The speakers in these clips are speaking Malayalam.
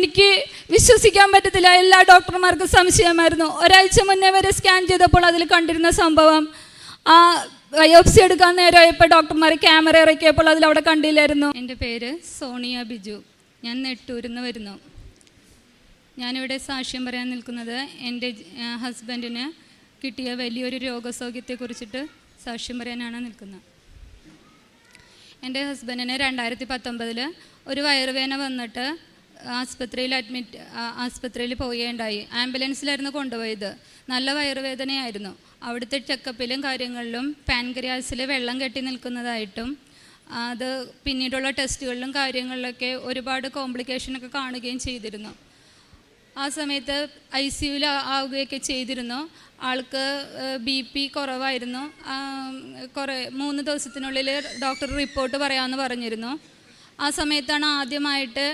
എനിക്ക് വിശ്വസിക്കാൻ പറ്റത്തില്ല. എല്ലാ ഡോക്ടർമാർക്കും സംശയമായിരുന്നു. ഒരാഴ്ച മുന്നേ വരെ സ്കാൻ ചെയ്തപ്പോൾ അതിൽ കണ്ടിരുന്ന സംഭവം ആ ബയോപ്സി എടുക്കാൻ നേരമായപ്പോൾ ഡോക്ടർമാർ ക്യാമറ ഇറക്കിയപ്പോൾ അതിൽ അവിടെ കണ്ടില്ലായിരുന്നു. എന്റെ പേര് സോണിയ ബിജു. ഞാൻ നെട്ടൂരിൽ നിന്ന് വരുന്നു. ഞാനിവിടെ സാക്ഷ്യം പറയാൻ നിൽക്കുന്നത് എന്റെ ഹസ്ബൻഡിന് കിട്ടിയ വലിയൊരു രോഗസൗഖ്യത്തെക്കുറിച്ചിട്ട് സാക്ഷ്യം പറയാനാണ് നിൽക്കുന്നത്. എന്റെ ഹസ്ബൻഡിന് രണ്ടായിരത്തി പത്തൊമ്പതിൽ ഒരു വയറുവേന വന്നിട്ട് ആസ്പത്രിയിൽ അഡ്മിറ്റ് ആസ്പത്രിയിൽ പോവുകയുണ്ടായി. ആംബുലൻസിലായിരുന്നു കൊണ്ടുപോയത്. നല്ല വയറുവേദനയായിരുന്നു. അവിടുത്തെ ചെക്കപ്പിലും കാര്യങ്ങളിലും പാൻക്രിയാസിൽ വെള്ളം കെട്ടി നിൽക്കുന്നതായിട്ടും അത് പിന്നീടുള്ള ടെസ്റ്റുകളിലും കാര്യങ്ങളിലൊക്കെ ഒരുപാട് കോംപ്ലിക്കേഷനൊക്കെ കാണുകയും ചെയ്തിരുന്നു. ആ സമയത്ത് ഐ സിയുയിൽ ആവുകയൊക്കെ ചെയ്തിരുന്നു. ആൾക്ക് ബി പി കുറവായിരുന്നു. കുറേ മൂന്ന് ദിവസത്തിനുള്ളിൽ ഡോക്ടർ റിപ്പോർട്ട് പറയാമെന്ന് പറഞ്ഞിരുന്നു. ആ സമയത്താണ് ആദ്യമായിട്ട്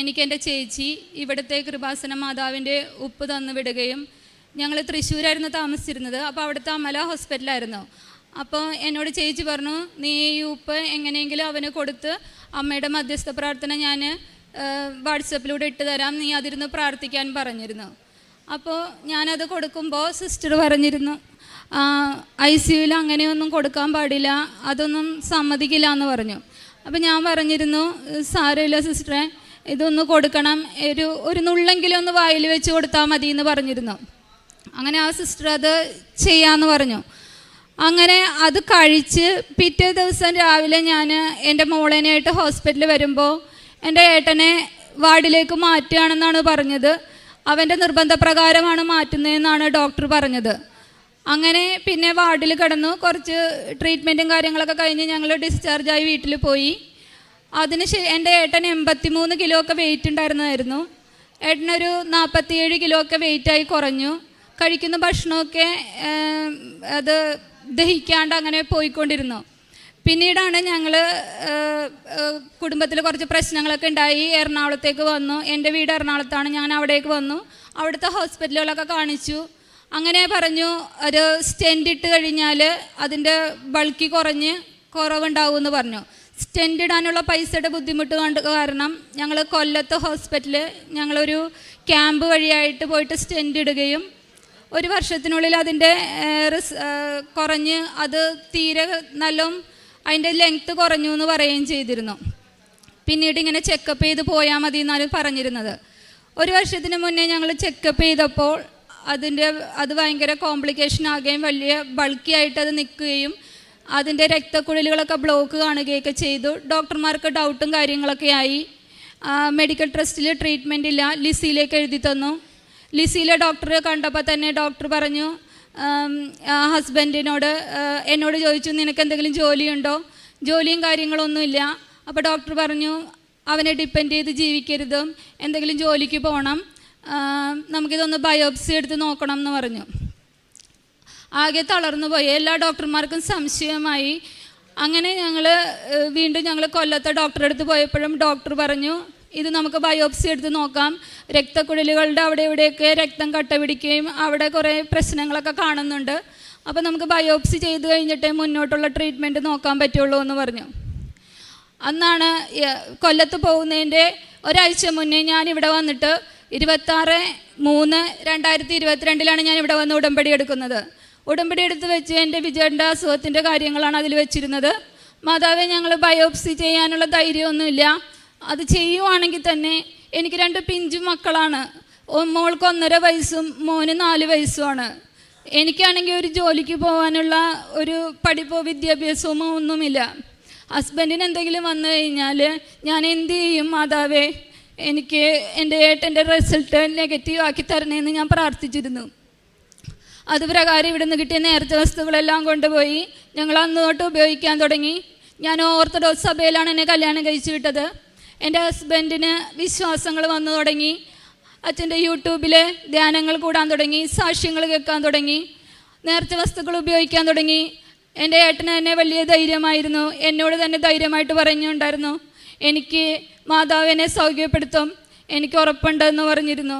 എനിക്ക് എന്റെ ചേച്ചി ഇവിടുത്തെ കൃപാസന മാതാവിന്റെ ഉപ്പ് തന്നു വിടുകയും ഞങ്ങൾ തൃശ്ശൂരായിരുന്നു താമസിച്ചിരുന്നത്. അപ്പോൾ അവിടുത്തെ അമല ഹോസ്പിറ്റലായിരുന്നു. അപ്പോൾ എന്നോട് ചേച്ചി പറഞ്ഞു നീ ഈ ഉപ്പ് എങ്ങനെയെങ്കിലും അവന് കൊടുത്ത് അമ്മയുടെ മധ്യസ്ഥ പ്രാർത്ഥന ഞാൻ വാട്സപ്പിലൂടെ ഇട്ട് തരാം. നീ അതിരുന്ന് പ്രാർത്ഥിക്കാൻ പറഞ്ഞിരുന്നു. അപ്പോൾ ഞാനത് കൊടുക്കുമ്പോൾ സിസ്റ്റർ പറഞ്ഞിരുന്നു ഐ സിയുയിൽ അങ്ങനെയൊന്നും കൊടുക്കാൻ പാടില്ല. അതൊന്നും സമ്മതിക്കില്ല എന്ന് പറഞ്ഞു. അപ്പോൾ ഞാൻ പറഞ്ഞിരുന്നു സാരമില്ല സിസ്റ്ററെ. ഇതൊന്ന് കൊടുക്കണം. ഒരു ഒരു നുള്ളെങ്കിലും ഒന്ന് വായിൽ വെച്ച് കൊടുത്താൽ മതി എന്ന് പറഞ്ഞിരുന്നു. അങ്ങനെ ആ സിസ്റ്റർ അത് ചെയ്യാമെന്ന് പറഞ്ഞു. അങ്ങനെ അത് കഴിച്ച് പിറ്റേ ദിവസം രാവിലെ ഞാൻ എന്റെ മോളേനായിട്ട് ഹോസ്പിറ്റലിൽ വരുമ്പോൾ എന്റെ ഏട്ടനെ വാർഡിലേക്ക് മാറ്റുകയാണെന്നാണ് പറഞ്ഞത്. അവന്റെ നിർബന്ധപ്രകാരമാണ് മാറ്റുന്നതെന്നാണ് ഡോക്ടർ പറഞ്ഞത്. അങ്ങനെ പിന്നെ വാർഡിൽ കിടന്നു. കുറച്ച് ട്രീറ്റ്മെന്റും കാര്യങ്ങളൊക്കെ കഴിഞ്ഞ് ഞങ്ങൾ ഡിസ്ചാർജായി വീട്ടിൽ പോയി. അതിന് ശേ എന്റെ ഏട്ടൻ എൺപത്തിമൂന്ന് കിലോ ഒക്കെ വെയിറ്റ് ഉണ്ടായിരുന്നതായിരുന്നു. ഏട്ടനൊരു നാൽപ്പത്തിയേഴ് കിലോ ഒക്കെ വെയിറ്റായി കുറഞ്ഞു. കഴിക്കുന്ന ഭക്ഷണമൊക്കെ അത് ദഹിക്കാണ്ട് അങ്ങനെ പോയിക്കൊണ്ടിരുന്നു. പിന്നീടാണ് ഞങ്ങൾ കുടുംബത്തിൽ കുറച്ച് പ്രശ്നങ്ങളൊക്കെ ഉണ്ടായി. എറണാകുളത്തേക്ക് വന്നു. എന്റെ വീട് എറണാകുളത്താണ്. ഞാൻ അവിടേക്ക് വന്നു. അവിടുത്തെ ഹോസ്പിറ്റലുകളൊക്കെ കാണിച്ചു. അങ്ങനെ പറഞ്ഞു ഒരു സ്റ്റെൻഡ് ഇട്ട് കഴിഞ്ഞാൽ അതിന്റെ ബൾക്കി കുറഞ്ഞ് കുറവുണ്ടാവും എന്ന് പറഞ്ഞു. സ്റ്റെൻഡ് ഇടാനുള്ള പൈസയുടെ ബുദ്ധിമുട്ട് കൊണ്ട് കാരണം ഞങ്ങൾ കൊല്ലത്ത് ഹോസ്പിറ്റലിൽ ഞങ്ങളൊരു ക്യാമ്പ് വഴിയായിട്ട് പോയിട്ട് സ്റ്റെന്റ് ഇടുകയും ഒരു വർഷത്തിനുള്ളിൽ അതിന്റെ റിസ് കുറഞ്ഞ് അത് തീരെ നല്ലോം അതിന്റെ ലെങ്ത്ത് കുറഞ്ഞു എന്ന് പറയുകയും ചെയ്തിരുന്നു. പിന്നീട് ഇങ്ങനെ ചെക്കപ്പ് ചെയ്ത് പോയാൽ മതി എന്നാണ് പറഞ്ഞിരുന്നത്. ഒരു വർഷത്തിന് മുന്നേ ഞങ്ങൾ ചെക്കപ്പ് ചെയ്തപ്പോൾ അതിന്റെ അത് ഭയങ്കര കോംപ്ലിക്കേഷൻ ആകുകയും വലിയ ബൾക്കി ആയിട്ട് അത് നിൽക്കുകയും അതിന്റെ രക്തക്കുഴലുകളൊക്കെ ബ്ലോക്ക് കാണുകയൊക്കെ ചെയ്തു. ഡോക്ടർമാർക്ക് ഡൗട്ടും കാര്യങ്ങളൊക്കെ ആയി. മെഡിക്കൽ ട്രസ്റ്റിൽ ട്രീറ്റ്മെന്റ് ഇല്ല. ലിസിയിലേക്ക് എഴുതി തന്നു. ലിസിയിലെ ഡോക്ടർ കണ്ടപ്പോൾ തന്നെ ഡോക്ടർ പറഞ്ഞു ഹസ്ബൻഡിനോട് എന്നോട് ചോദിച്ചു നിനക്ക് എന്തെങ്കിലും ജോലിയുണ്ടോ? ജോലിയും കാര്യങ്ങളൊന്നുമില്ല അപ്പോൾ ഡോക്ടർ പറഞ്ഞു അവനെ ഡിപ്പെൻഡ് ചെയ്ത് ജീവിക്കരുത്. എന്തെങ്കിലും ജോലിക്ക് പോകണം നമുക്കിതൊന്ന് ബയോപ്സി എടുത്ത് നോക്കണം എന്ന് പറഞ്ഞു. ആകെ തളർന്നു പോയി. എല്ലാ ഡോക്ടർമാർക്കും സംശയമായി. അങ്ങനെ ഞങ്ങൾ വീണ്ടും ഞങ്ങൾ കൊല്ലത്തെ ഡോക്ടറെ അടുത്ത് പോയപ്പോഴും ഡോക്ടർ പറഞ്ഞു ഇത് നമുക്ക് ബയോപ്സി എടുത്ത് നോക്കാം. രക്തക്കുഴലുകളുടെ അവിടെ ഇവിടെയൊക്കെ രക്തം കട്ട പിടിക്കുകയും അവിടെ കുറേ പ്രശ്നങ്ങളൊക്കെ കാണുന്നുണ്ട്. അപ്പോൾ നമുക്ക് ബയോപ്സി ചെയ്ത് കഴിഞ്ഞിട്ടേ മുന്നോട്ടുള്ള ട്രീറ്റ്മെന്റ് നോക്കാൻ പറ്റുള്ളൂ എന്ന് പറഞ്ഞു. അന്നാണ് കൊല്ലത്ത് പോകുന്നതിന്റെ ഒരാഴ്ച മുന്നേ ഞാൻ ഇവിടെ വന്നിട്ട് ഇരുപത്താറ് മൂന്ന് രണ്ടായിരത്തി ഇരുപത്തിരണ്ടിലാണ് ഞാൻ ഇവിടെ വന്ന് ഉടമ്പടി എടുക്കുന്നത്. ഉടമ്പടി എടുത്ത് വെച്ച് എന്റെ വിജയന്റെ അസുഖത്തിന്റെ കാര്യങ്ങളാണ് അതിൽ വെച്ചിരുന്നത്. മാതാവെ ഞങ്ങൾ ബയോപ്സി ചെയ്യാനുള്ള ധൈര്യമൊന്നുമില്ല. അത് ചെയ്യുവാണെങ്കിൽ തന്നെ എനിക്ക് രണ്ട് പിഞ്ചു മക്കളാണ്. മോൾക്ക് ഒന്നര വയസ്സും മോന് നാല് വയസ്സുമാണ്. എനിക്കാണെങ്കിൽ ഒരു ജോലിക്ക് പോകാനുള്ള ഒരു പഠിപ്പോ വിദ്യാഭ്യാസമോ ഒന്നുമില്ല. ഹസ്ബൻഡിന് എന്തെങ്കിലും വന്നു കഴിഞ്ഞാൽ ഞാൻ എന്ത് ചെയ്യും മാതാവേ? എനിക്ക് എന്റെ ഏട്ടന്റെ റിസൾട്ട് നെഗറ്റീവ് ആക്കി തരണേന്ന് ഞാൻ പ്രാർത്ഥിച്ചിരുന്നു. അത് പ്രകാരം ഇവിടുന്ന് കിട്ടിയ നേരത്തെ വസ്തുക്കളെല്ലാം കൊണ്ടുപോയി ഞങ്ങൾ അന്ന് തൊട്ട് ഉപയോഗിക്കാൻ തുടങ്ങി. ഞാൻ ഓർത്തഡോക്സ് സഭയിലാണ് എന്നെ കല്യാണം കഴിച്ചു വിട്ടത്. എന്റെ ഹസ്ബൻഡിന് വിശ്വാസങ്ങൾ വന്നു തുടങ്ങി. അച്ഛന്റെ യൂട്യൂബിലെ ധ്യാനങ്ങൾ കൂടാൻ തുടങ്ങി സാക്ഷ്യങ്ങൾ കേൾക്കാൻ തുടങ്ങി നേർച്ച വസ്തുക്കൾ ഉപയോഗിക്കാൻ തുടങ്ങി. എന്റെ ഏട്ടന് തന്നെ വലിയ ധൈര്യമായിരുന്നു. എന്നോട് തന്നെ ധൈര്യമായിട്ട് പറഞ്ഞുണ്ടായിരുന്നു എനിക്ക് മാതാവിനെ സൗഖ്യപ്പെടുത്തും എനിക്ക് ഉറപ്പുണ്ടെന്ന് പറഞ്ഞിരുന്നു.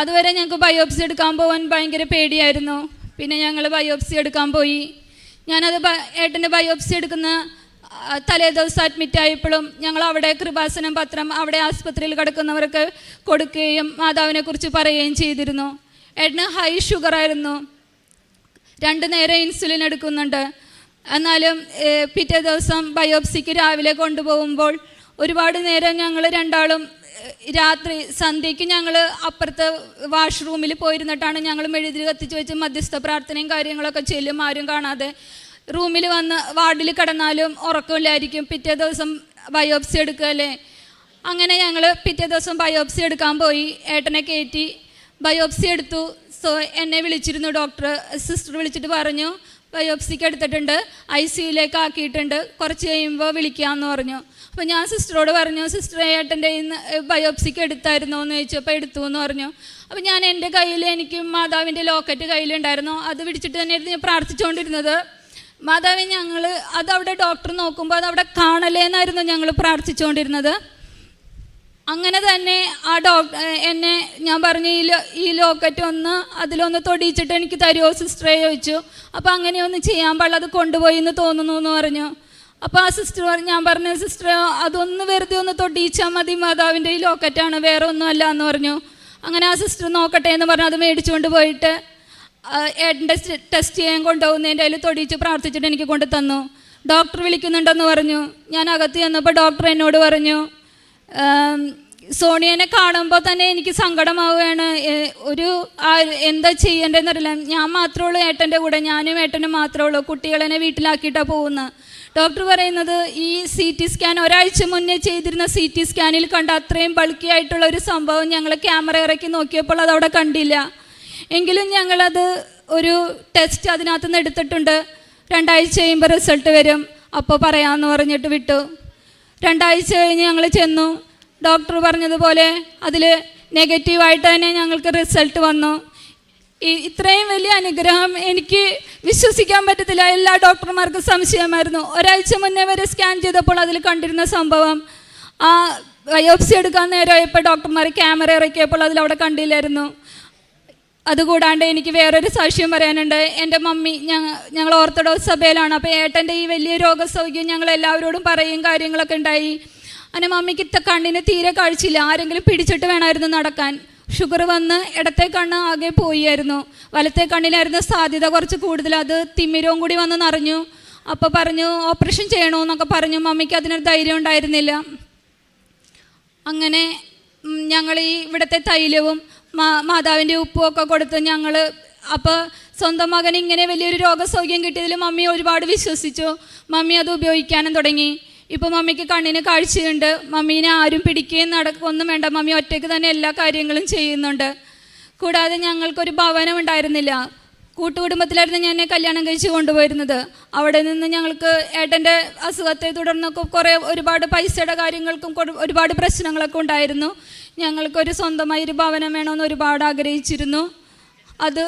അതുവരെ ഞങ്ങൾക്ക് ബയോപ്സി എടുക്കാൻ പോകാൻ ഭയങ്കര പേടിയായിരുന്നു. പിന്നെ ഞങ്ങൾ ബയോപ്സി എടുക്കാൻ പോയി. ഞാനത് ഏട്ടന്റെ ബയോപ്സി എടുക്കുന്ന തലേ ദിവസം അഡ്മിറ്റ് ആയപ്പോഴും ഞങ്ങൾ അവിടെ കൃപാസനം പത്രം അവിടെ ആസ്പത്രിയിൽ കിടക്കുന്നവർക്ക് കൊടുക്കുകയും മാതാവിനെ കുറിച്ച് പറയുകയും ചെയ്തിരുന്നു. ഏട്ടന് ഹൈ ഷുഗർ ആയിരുന്നു. രണ്ട് നേരം ഇൻസുലിൻ എടുക്കുന്നുണ്ട്. എന്നാലും പിറ്റേ ദിവസം ബയോപ്സിക്ക് രാവിലെ കൊണ്ടുപോകുമ്പോൾ ഒരുപാട് നേരം ഞങ്ങൾ രണ്ടാളും രാത്രി സന്ധ്യയ്ക്ക് ഞങ്ങൾ അപ്പുറത്തെ വാഷ്റൂമിൽ പോയിരുന്നിട്ടാണ് ഞങ്ങൾ മെഴുതിരി കത്തിച്ച് വെച്ച് മധ്യസ്ഥ പ്രാർത്ഥനയും കാര്യങ്ങളൊക്കെ ചെല്ലും ആരും കാണാതെ. റൂമിൽ വന്ന് വാർഡിൽ കിടന്നാലും ഉറക്കമില്ലായിരിക്കും. പിറ്റേ ദിവസം ബയോപ്സി എടുക്കുകയല്ലേ അങ്ങനെ ഞങ്ങൾ പിറ്റേ ദിവസം ബയോപ്സി എടുക്കാൻ പോയി. ഏട്ടനെ കയറ്റി ബയോപ്സി എടുത്തു. സോ എന്നെ വിളിച്ചിരുന്നു ഡോക്ടർ സിസ്റ്റർ വിളിച്ചിട്ട് പറഞ്ഞു ബയോപ്സിക്ക് എടുത്തിട്ടുണ്ട് ഐ സിയുലേക്ക് ആക്കിയിട്ടുണ്ട് കുറച്ച് കഴിയുമ്പോൾ വിളിക്കാമെന്ന് പറഞ്ഞു. അപ്പോൾ ഞാൻ സിസ്റ്ററോട് പറഞ്ഞു സിസ്റ്റർ ഏട്ടന്റെ ഇന്ന് ബയോപ്സിക്ക് എടുത്തായിരുന്നോ? എന്ന് ചോദിച്ചു അപ്പോൾ എടുത്തു എന്ന് പറഞ്ഞു. അപ്പോൾ ഞാൻ എന്റെ കയ്യിൽ എനിക്ക് മാതാവിന്റെ ലോക്കറ്റ് കയ്യിലുണ്ടായിരുന്നു. അത് പിടിച്ചിട്ട് തന്നെയായിരുന്നു ഞാൻ പ്രാർത്ഥിച്ചുകൊണ്ടിരുന്നത്. മാതാവ് ഞങ്ങൾ അതവിടെ ഡോക്ടർ നോക്കുമ്പോൾ അതവിടെ കാണലേന്നായിരുന്നു ഞങ്ങൾ പ്രാർത്ഥിച്ചുകൊണ്ടിരുന്നത്. അങ്ങനെ തന്നെ ആ ഡോക്ടർ എന്നെ ഞാൻ പറഞ്ഞു ഈ ഈ ലോക്കറ്റ് ഒന്ന് അതിലൊന്ന് തൊടിയിച്ചിട്ട് എനിക്ക് തരുമോ സിസ്റ്ററെ ചോദിച്ചു. അപ്പോൾ അങ്ങനെ ഒന്ന് ചെയ്യാൻ പാടില്ല അത് കൊണ്ടുപോയി എന്ന് തോന്നുന്നു എന്ന് പറഞ്ഞു. അപ്പോൾ ആ സിസ്റ്റർ പറഞ്ഞു ഞാൻ പറഞ്ഞു സിസ്റ്റർ അതൊന്ന് വെറുതെ ഒന്ന് തൊടിയിച്ചാൽ മതി മാതാവിന്റെ ഈ ലോക്കറ്റാണ് വേറെ ഒന്നും അല്ല എന്ന് പറഞ്ഞു. അങ്ങനെ ആ സിസ്റ്റർ നോക്കട്ടെ എന്ന് പറഞ്ഞു അത് മേടിച്ചുകൊണ്ട് പോയിട്ട് ഏട്ടന്റെ ടെസ്റ്റ് ചെയ്യാൻ കൊണ്ടുപോകുന്നതിന്റെ അതിൽ തൊടിയിച്ച് പ്രാർത്ഥിച്ചിട്ട് എനിക്ക് കൊണ്ട് തന്നു. ഡോക്ടർ വിളിക്കുന്നുണ്ടെന്ന് പറഞ്ഞു. ഞാൻ അകത്ത് ചെന്നപ്പോൾ ഡോക്ടർ എന്നോട് പറഞ്ഞു സോണിയനെ കാണുമ്പോൾ തന്നെ എനിക്ക് സങ്കടമാവുകയാണ്. ഒരു എന്താ ചെയ്യേണ്ടതെന്നറിയില്ല. ഞാൻ മാത്രമേ ഉള്ളൂ ഏട്ടന്റെ കൂടെ. ഞാനും ഏട്ടനും മാത്രമേ ഉള്ളൂ. കുട്ടികളെന്നെ വീട്ടിലാക്കിയിട്ടാണ് പോകുന്നത് ഡോക്ടർ പറയുന്നത് ഈ സി ടി സ്കാൻ ഒരാഴ്ച മുന്നേ ചെയ്തിരുന്ന സി ടി സ്കാനിൽ കണ്ട അത്രയും ബൾക്കി ആയിട്ടുള്ള ഒരു സംഭവം ഞങ്ങൾ ക്യാമറ ഇറക്കി നോക്കിയപ്പോൾ അതവിടെ കണ്ടില്ല. എങ്കിലും ഞങ്ങളത് ഒരു ടെസ്റ്റ് അതിനകത്ത് നിന്ന് എടുത്തിട്ടുണ്ട്. രണ്ടാഴ്ച കഴിയുമ്പോൾ റിസൾട്ട് വരും. അപ്പോൾ പറയാമെന്ന് പറഞ്ഞിട്ട് വിട്ടു. രണ്ടാഴ്ച കഴിഞ്ഞ് ഞങ്ങൾ ചെന്നു. ഡോക്ടർ പറഞ്ഞതുപോലെ അതിൽ നെഗറ്റീവായിട്ട് തന്നെ ഞങ്ങൾക്ക് റിസൾട്ട് വന്നു. ഈ ഇത്രയും വലിയ അനുഗ്രഹം എനിക്ക് വിശ്വസിക്കാൻ പറ്റത്തില്ല. എല്ലാ ഡോക്ടർമാർക്കും സംശയമായിരുന്നു. ഒരാഴ്ച മുന്നേ വരെ സ്കാൻ ചെയ്തപ്പോൾ അതിൽ കണ്ടിരുന്ന സംഭവം ആ ബയോപ്സി എടുക്കാൻ നേരമായപ്പോൾ ഡോക്ടർമാർ ക്യാമറ ഇറക്കിയപ്പോൾ അതിൽ അവിടെ കണ്ടില്ലായിരുന്നു. അതുകൂടാണ്ട് എനിക്ക് വേറൊരു സാക്ഷ്യം പറയാനുണ്ട്. എന്റെ മമ്മി ഞങ്ങൾ ഓർത്തഡോക്സ് സഭയിലാണ്. അപ്പോൾ ഏട്ടന്റെ ഈ വലിയ രോഗസൗഖ്യം ഞങ്ങൾ എല്ലാവരോടും പറയും കാര്യങ്ങളൊക്കെ ഉണ്ടായി. അങ്ങനെ മമ്മിക്ക് കണ്ണിന് തീരെ കാഴ്ചയില്ല. ആരെങ്കിലും പിടിച്ചിട്ട് വേണമായിരുന്നു നടക്കാൻ. ഷുഗർ വന്ന് ഇടത്തെ കണ്ണ് ആകെ പോയായിരുന്നു വലത്തെ കണ്ണിലായിരുന്നു സാധ്യത കുറച്ച് കൂടുതൽ. അത് തിമിരവും കൂടി വന്ന് നിറഞ്ഞു. അപ്പോൾ പറഞ്ഞു ഓപ്പറേഷൻ ചെയ്യണമെന്നൊക്കെ പറഞ്ഞു. മമ്മിക്ക് അതിനൊരു ധൈര്യം ഉണ്ടായിരുന്നില്ല. അങ്ങനെ ഞങ്ങൾ ഈ ഇവിടുത്തെ തൈലവും മാതാവിന്റെ ഉപ്പും ഒക്കെ കൊടുത്ത് ഞങ്ങൾ അപ്പോൾ സ്വന്തം മകൻ ഇങ്ങനെ വലിയൊരു രോഗസൗഖ്യം കിട്ടിയതിൽ മമ്മി ഒരുപാട് വിശ്വസിച്ചു. മമ്മി അത് ഉപയോഗിക്കാനും തുടങ്ങി. ഇപ്പോൾ മമ്മിക്ക് കണ്ണിന് കാഴ്ചയുണ്ട്. മമ്മീനെ ആരും പിടിക്കുകയും നടക്കൊന്നും വേണ്ട. മമ്മി ഒറ്റയ്ക്ക് തന്നെ എല്ലാ കാര്യങ്ങളും ചെയ്യുന്നുണ്ട്. കൂടാതെ ഞങ്ങൾക്കൊരു ഭവനം ഉണ്ടായിരുന്നില്ല കൂട്ടുകുടുംബത്തിലായിരുന്നു ഞാൻ കല്യാണം കഴിച്ച് കൊണ്ടുപോയിരുന്നത്. അവിടെ നിന്ന് ഞങ്ങൾക്ക് ഏട്ടന്റെ അസുഖത്തെ തുടർന്നൊക്കെ കുറേ ഒരുപാട് പൈസയുടെ കാര്യങ്ങൾക്കും ഒരുപാട് പ്രശ്നങ്ങളൊക്കെ ഉണ്ടായിരുന്നു. ഞങ്ങൾക്കൊരു സ്വന്തമായി ഒരു ഭവനം വേണമെന്ന് ഒരുപാട് ആഗ്രഹിച്ചിരുന്നു. അത്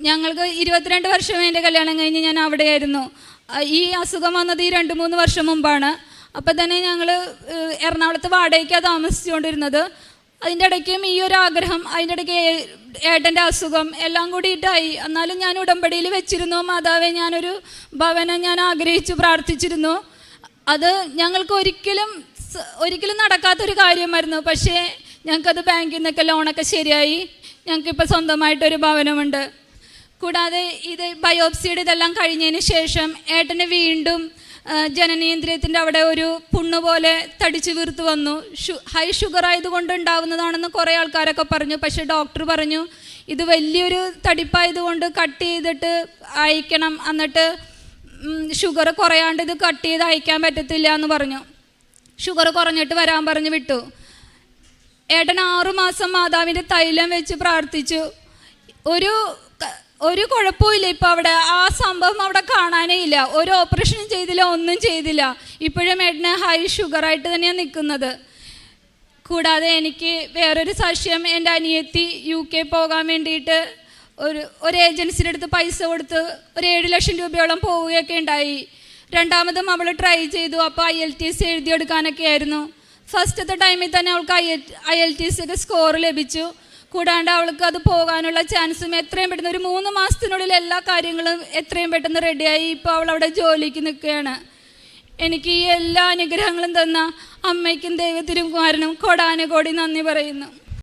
ഞങ്ങൾക്ക് ഇരുപത്തിരണ്ട് വർഷം എന്റെ കല്യാണം കഴിഞ്ഞ് ഞാൻ അവിടെയായിരുന്നു. ഈ അസുഖം വന്നത് ഈ രണ്ട് മൂന്ന് വർഷം മുമ്പാണ്. അപ്പം തന്നെ ഞങ്ങൾ എറണാകുളത്ത് വാടകയ്ക്കാണ് താമസിച്ചുകൊണ്ടിരുന്നത്. അതിന്റെ ഇടയ്ക്കും ഈ ഒരു ആഗ്രഹം അതിന്റെ ഇടയ്ക്ക് ഏട്ടന്റെ അസുഖം എല്ലാം കൂടിയിട്ടായി. എന്നാലും ഞാൻ ഉടമ്പടിയിൽ വെച്ചിരുന്നു. മാതാവെ ഞാനൊരു ഭവനം ഞാൻ ആഗ്രഹിച്ചു പ്രാർത്ഥിച്ചിരുന്നു. അത് ഞങ്ങൾക്ക് ഒരിക്കലും ഒരിക്കലും നടക്കാത്തൊരു കാര്യമായിരുന്നു. പക്ഷേ ഞങ്ങൾക്കത് ബാങ്കിൽ നിന്നൊക്കെ ലോണൊക്കെ ശരിയായി. ഞങ്ങൾക്കിപ്പോൾ സ്വന്തമായിട്ടൊരു ഭവനമുണ്ട്. കൂടാതെ ഇത് ബയോപ്സിയുടെ ഇതെല്ലാം കഴിഞ്ഞതിന് ശേഷം ഏട്ടന് വീണ്ടും ജനനേന്ദ്രിയത്തിന്റെ അവിടെ ഒരു പുണ്ണ് പോലെ തടിച്ചു വീർത്ത് വന്നു. ഷു ഹൈ ഷുഗർ ആയതുകൊണ്ട് ഉണ്ടാവുന്നതാണെന്ന് കുറേ ആൾക്കാരൊക്കെ പറഞ്ഞു. പക്ഷേ ഡോക്ടർ പറഞ്ഞു ഇത് വലിയൊരു തടിപ്പായതുകൊണ്ട് കട്ട് ചെയ്തിട്ട് അയക്കണം എന്നിട്ട് ഷുഗർ കുറയാണ്ട് ഇത് കട്ട് ചെയ്ത് അയക്കാൻ പറ്റത്തില്ല എന്ന് പറഞ്ഞു. ഷുഗർ കുറഞ്ഞിട്ട് വരാൻ പറഞ്ഞു വിട്ടു. ഏട്ടൻ ആറുമാസം മാതാവിന്റെ തൈലം വെച്ച് പ്രാർത്ഥിച്ചു. ഒരു ഒരു കുഴപ്പമില്ല ഇപ്പം അവിടെ ആ സംഭവം അവിടെ കാണാനേ ഇല്ല. ഒരു ഓപ്പറേഷനും ചെയ്തില്ല ഒന്നും ചെയ്തില്ല. ഇപ്പോഴും ഏട്ടന് ഹൈ ഷുഗറായിട്ട് തന്നെയാണ് നിൽക്കുന്നത് കൂടാതെ എനിക്ക് വേറൊരു സാക്ഷ്യം എന്റെ അനിയത്തി യു കെ പോകാൻ വേണ്ടിയിട്ട് ഒരു ഒരു ഏജൻസിയുടെ അടുത്ത് പൈസ കൊടുത്ത് ഒരു ഏഴ് ലക്ഷം രൂപയോളം പോവുകയൊക്കെ ഉണ്ടായി. രണ്ടാമതും അവൾ ട്രൈ ചെയ്തു. അപ്പോൾ ഐ എൽ ടി സി എഴുതിയെടുക്കാനൊക്കെ ആയിരുന്നു. ഫസ്റ്റത്തെ ടൈമിൽ തന്നെ അവൾക്ക് I I L T S ഒക്കെ സ്കോർ ലഭിച്ചു. കൂടാണ്ട് അവൾക്ക് അത് പോകാനുള്ള ചാൻസും എത്രയും പെട്ടെന്ന് ഒരു മൂന്ന് മാസത്തിനുള്ളിൽ എല്ലാ കാര്യങ്ങളും എത്രയും പെട്ടെന്ന് റെഡിയായി ഇപ്പോൾ അവൾ അവിടെ ജോലിക്ക് നിൽക്കുകയാണ്. എനിക്ക് ഈ എല്ലാ അനുഗ്രഹങ്ങളും തന്ന അമ്മയ്ക്കും ദൈവത്തിനും കുമാരനും കൊടാനുകോടി നന്ദി പറയുന്നു.